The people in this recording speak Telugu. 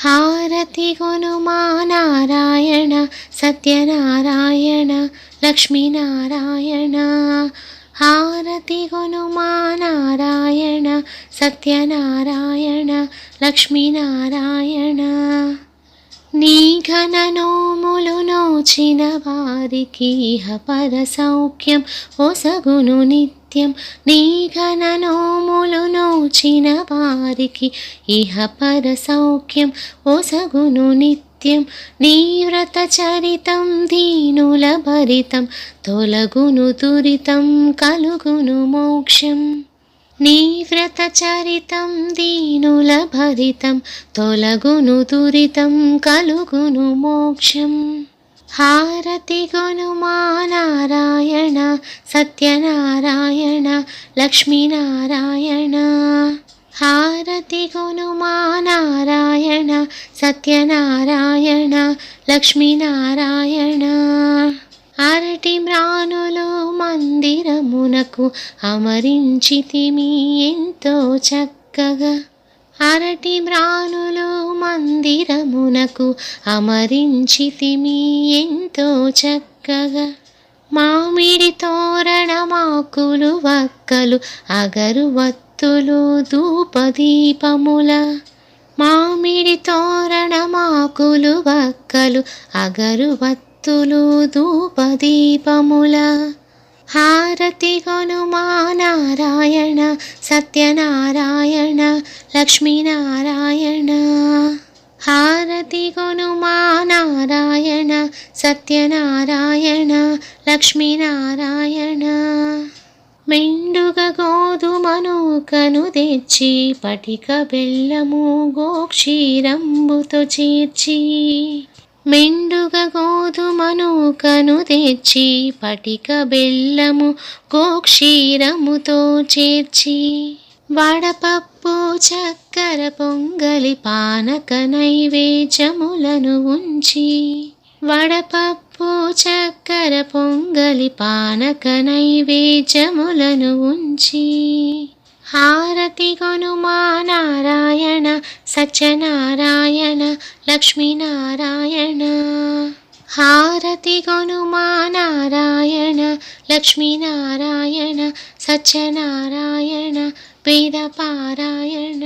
హారతి గునుమా నారాయణ సత్యనారాయణ లక్ష్మీనారాయణ హారతి గునుమా నారాయణ సత్యనారాయణ లక్ష్మీనారాయణ నీ ఘన నోములు నోచిన వారికి ఇహ పర సౌఖ్యం ఒసగును నిత్యం నీ నీఘననోములు నోచిన వారికి ఇహ పర సౌఖ్యం ఒసగును నిత్యం. నీ వ్రత చరితం దీనుల భరితం తొలగును దురితం కలుగును మోక్షం. నీ వ్రత చరితం దీనుల భరితం తొలగును దురితం కలుగును మోక్షం. హారతి గునుమా సత్యనారాయణ లక్ష్మీనారాయణ. హారతి గునుమా నారాయణ సత్యనారాయణ లక్ష్మీనారాయణ. అరటి మ్రానులు మందిరమునకు అమరించితిమి ఎంతో చక్కగా. అరటి మ్రానులు మందిరమునకు అమరించితిమి ఎంతో చక్కగా. మామిడి తోరణమాకులు వక్కలు అగరు వత్తులు ధూపదీపముల. మామిడి తోరణమాకులు వక్కలు అగరు వత్తులు ధూపదీపముల. హారతి గొనుమా నారాయణ సత్యనారాయణ లక్ష్మీనారాయణ. హారతి గొనుమా నారాయణ సత్యనారాయణ లక్ష్మీనారాయణ. మెండుగ గోధుమను కను తెచ్చి పటిక బెల్లము గోక్షీరంబుతో చేర్చి. మెండుగ గోధుమను కను తెచ్చి పటిక బెల్లము గోక్షీరముతో చేర్చి. వడపప్పు చక్కెర పొంగలి పానక నైవేద్యములను ఉంచి. వడపప్పు చక్కెర పొంగలి పానక నైవేద్యములను ఉంచి హారతి గొనుమా నారాయణ సత్యనారాయణ లక్ష్మీనారాయణ. హారతి గొనుమా నారాయణ లక్ష్మీనారాయణ సత్యనారాయణ వేదపారాయణ.